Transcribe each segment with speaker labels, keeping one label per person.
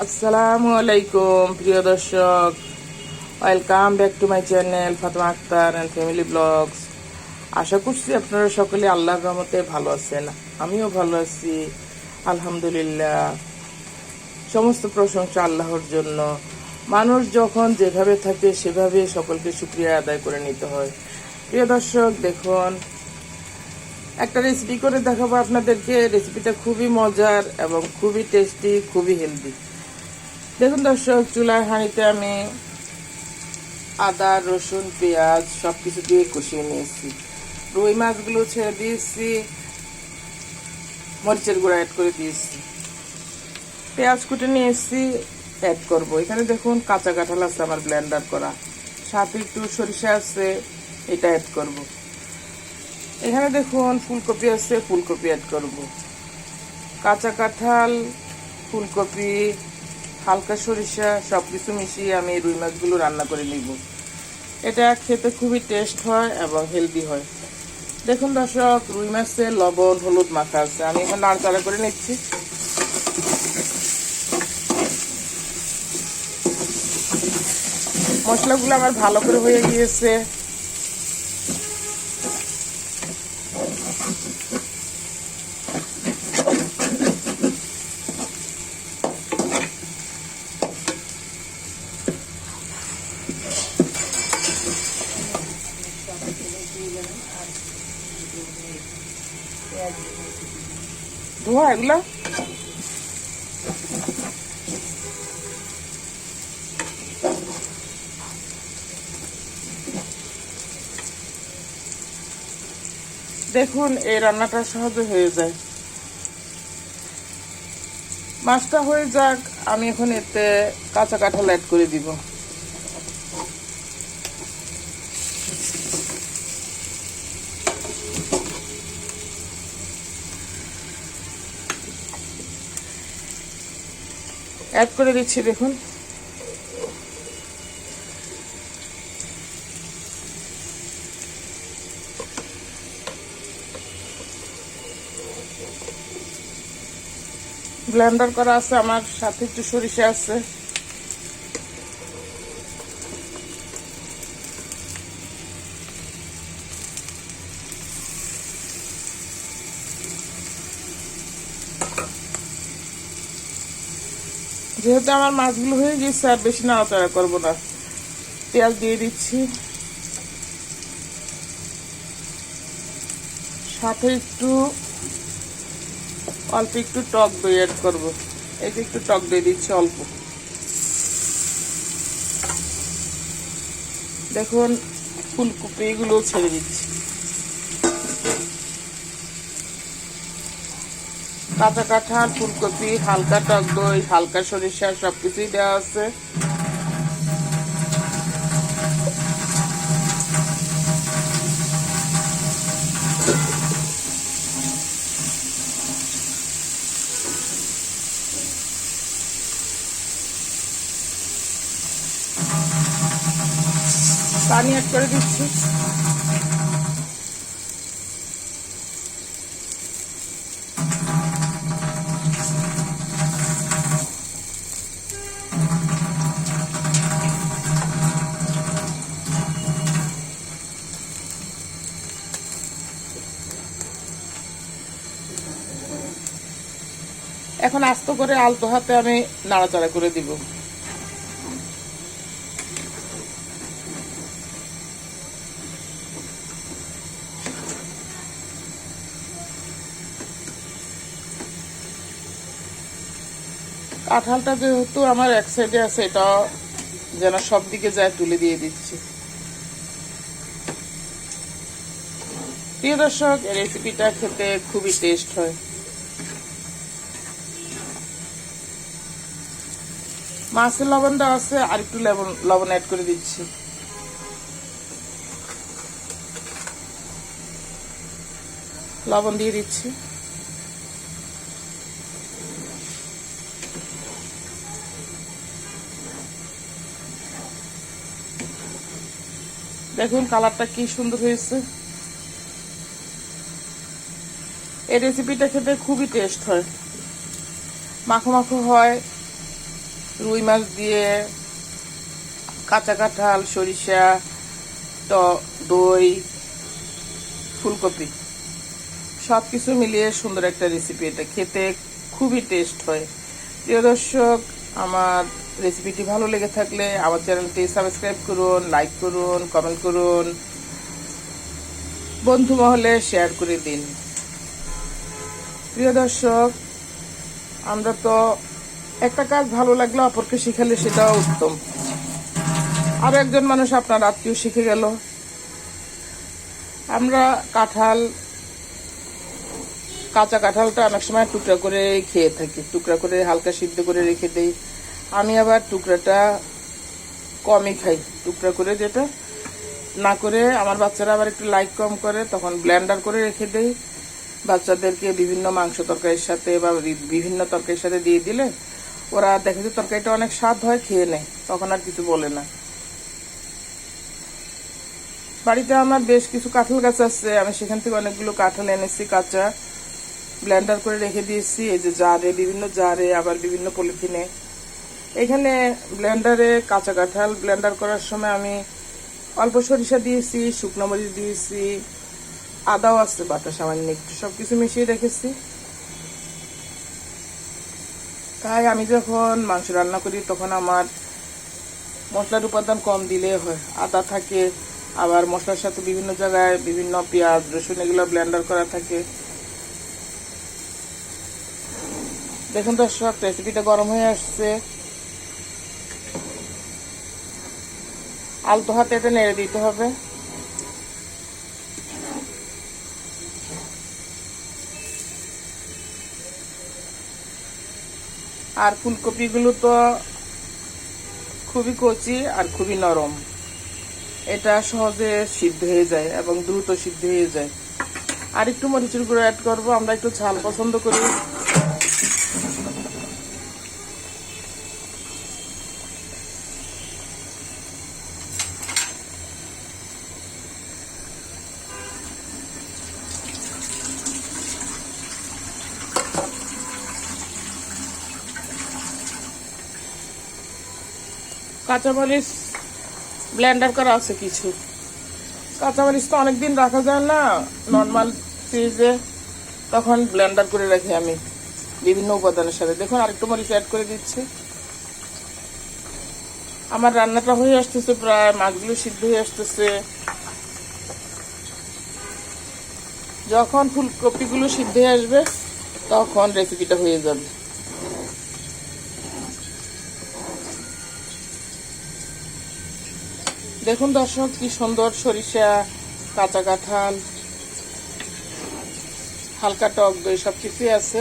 Speaker 1: আসসালামু আলাইকুম, প্রিয় দর্শক। Welcome back to my channel Fatema Akter and family vlogs আশা করছি আপনারা সকলে আল্লাহর রহমতে ভালো আছেন। আমিও ভালো আছি, আলহামদুলিল্লাহ। সমস্ত প্রশংসা আল্লাহর জন্য। মানুষ যখন যেভাবে থাকে, সেভাবে সকলকে শুক্রিয়া আদায় করে নিতে হয়। প্রিয় দর্শক, দেখুন, একটা রেসিপি করে দেখাবো আপনাদেরকে। রেসিপিটা খুবই মজার এবং খুবই টেস্টি খুবই হেলদি দেখুন দর্শক, চুলার হাঁড়িতে আমি আদা, রসুন, পেঁয়াজ সব কিছু দিয়ে কষিয়ে নিয়েছি রুই মাছগুলো ছেড়ে দিয়েছি, মরিচের গুঁড়া অ্যাড করে দিয়েছি পেঁয়াজ কুটে নিয়ে এসেছি অ্যাড করব এখানে দেখুন কাঁচা কাঁঠাল আছে আমার ব্লেন্ডার করা সাথে একটু সরিষা আছে, এটা অ্যাড করব। এখানে দেখুন ফুলকপি আছে, ফুলকপি অ্যাড করব। কাঁচা কাঁঠাল, ফুলকপি হালকা সরিষা সব কিছু মিশিয়ে আমি রুই মাছগুলো রান্না করে নিব। এটা খেতে খুবই টেস্ট হয় এবং হেলদি হয়। দেখুন দর্শক, রুই মাছে লবণ, হলুদ মাখা আছে। আমি এখন নাড়াচাড়া করে নিচ্ছি। মশলাগুলো আমার ভালো করে হয়ে গিয়েছে। ধোয়া এগুলা দেখুন, এই রান্নাটা সহজে হয়ে যায়। মাছটা হয়ে যাক, আমি এখন এতে কাঁচা কাঁঠাল অ্যাড করে দিব। অ্যাড করে দিচ্ছি দেখুন। ব্লেন্ডার করা আছে আমার সাথে একটু সরিষা আছে। যেহেতু আমার মাছগুলো হয়ে গেছে, আর বেশি নাড়াচাড়া করব না। পেঁয়াজ দিয়ে দিচ্ছি। সাথে একটু, অল্প একটু টক দই অ্যাড করব। এই একটু টক দই দিচ্ছি অল্প। দেখুন, ফুলকপি এগুলো ছেড়ে দিচ্ছি। কাঁচা কাঁঠাল ফুলকপি, হালকা টক দই, হালকা সরিষা, সবকিছুই দেওয়া আছে। পানি অ্যাড করে দিচ্ছি। এখন আস্ত করে আলতো হাতে আমি নাড়াচাড়া করে দিব। কাঁঠালটা যেহেতু আমার এক সাইডে আছে, এটা যেন সব দিকে যায় তুলে দিয়ে দিচ্ছি। প্রিয় দর্শক রেসিপিটা খেতে খুবই টেস্ট হয়। মাছের লবণ দেওয়া আছে, আর একটু লবণ লবণ অ্যাড করে দিচ্ছি। লবণ দিয়ে দিচ্ছি। দেখুন কালারটা কি সুন্দর হয়েছে। এই রেসিপিটা খেতে খুবই টেস্ট হয়। মাখো মাখো হয় রুই মাছ দিয়ে, কাঁচা কাঁঠাল, সরিষা, ট, দই, ফুলকপি সব কিছু মিলিয়ে সুন্দর একটা রেসিপি এটা। খেতে খুবই টেস্ট হয়। প্রিয় দর্শক, আমার রেসিপিটি ভালো লেগে থাকলে আমার চ্যানেলটি সাবস্ক্রাইব করুন লাইক করুন কমেন্ট করুন, বন্ধু মহলে শেয়ার করে দিন। প্রিয় দর্শক, আমরা তো একটা কাজ ভালো লাগল, অপরকে শিখালে সেটাও উত্তম। আরও একজন মানুষ আপনার আত্মীয় শিখে গেল। আমরা কাঁঠাল, কাঁচা কাঁঠালটা অনেক সময় টুকরা করে খেয়ে থাকি, টুকরা করে হালকা সিদ্ধ করে রেখে দেই। আমি আবার টুকরাটা কমই খাই, টুকরা করে যেটা না করে আমার বাচ্চারা আবার একটু লাইক কম করে, তখন ব্লেন্ডার করে রেখে দেই। বাচ্চাদেরকে বিভিন্ন মাংস তরকারির সাথে বা বিভিন্ন তরকারির সাথে দিয়ে দিলে ওরা দেখে যে তরকারিটা অনেক স্বাদ হয়, খেয়ে নেয়। তখন আর কিছু বলে না। বাড়িতে আমার বেশ কিছু কাঁঠাল গাছ আছে। আমি সেখান থেকে অনেকগুলো কাঁঠাল এনেছি, কাঁচা ব্লেন্ডার করে রেখে দিয়েছি। এই যে জারে, বিভিন্ন জারে, আবার বিভিন্ন পলিথিনে। এখানে ব্লেন্ডারে কাঁচা কাঁঠাল ব্লেন্ডার করার সময় আমি অল্প সরিষা দিয়েছি, শুকনো মরিচ দিয়েছি, আদাও আছে বাটা সামান্য একটু সব কিছু মিশিয়ে রেখেছি। তাই আমি যখন মাংস রান্না করি, তখন আমার মশলার উপাদান কম দিলে হয়। আদা থাকে, আবার মশলার সাথে বিভিন্ন জায়গায় বিভিন্ন পেঁয়াজ, রসুন এগুলো ব্লেন্ডার করা থাকে। দেখুন দর্শক রেসিপিটা গরম হয়ে আসছে। আলতো হাতে এটা নেড়ে দিতে হবে। আর ফুলকপিগুলো তো খুবই কচি আর খুবই নরম। এটা সহজে সিদ্ধ হয়ে যায় এবং দ্রুত সিদ্ধ হয়ে যায়। আর একটু মরিচুর গুঁড়ো অ্যাড করব, আমরা একটু ঝাল পছন্দ করি। কাঁচামরিচ ব্লেন্ডার করা আছে কিছু। কাঁচামরিচ তো অনেকদিন রাখা যায় না নর্মাল ফ্রিজে তখন ব্লেন্ডার করে রাখি আমি বিভিন্ন উপাদানের সাথে। দেখুন আরেকটু মরিচ অ্যাড করে দিচ্ছি। আমার রান্নাটা হয়ে আসতেছে প্রায়, মাছগুলো সিদ্ধ হয়ে আসতেছে। যখন ফুলকপিগুলো সিদ্ধ হয়ে আসবে, তখন রেসিপিটা হয়ে যাবে। দেখুন দর্শক, কি সুন্দর সরিষা, কাঁচা কাঁঠাল, হালকা টক দই সব কিছুই আছে।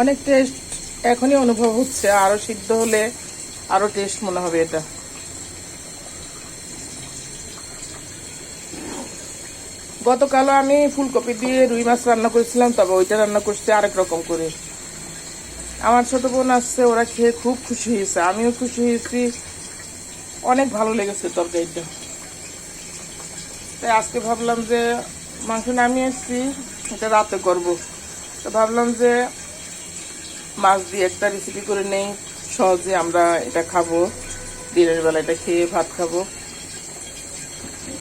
Speaker 1: অনেক টেস্ট এখনই অনুভব হচ্ছে, আরও সিদ্ধ হলে আরও টেস্ট মনে হবে এটা। গতকালও আমি ফুলকপি দিয়ে রুই মাছ রান্না করেছিলাম, তবে ওইটা রান্না করছি আরেক রকম করে। আমার ছোট বোন আসছে, ওরা খেয়ে খুব খুশি হয়েছে। আমিও খুশি হয়েছি। অনেক ভালো লেগেছে তরকারিটা। তাই আজকে ভাবলাম যে মাংস নামিয়ে এসছি এটা রাতে করব। তো ভাবলাম যে মাছ দিয়ে একটা রেসিপি করে নেই, সহজে আমরা এটা খাব, দিনের বেলা এটা খেয়ে ভাত খাব।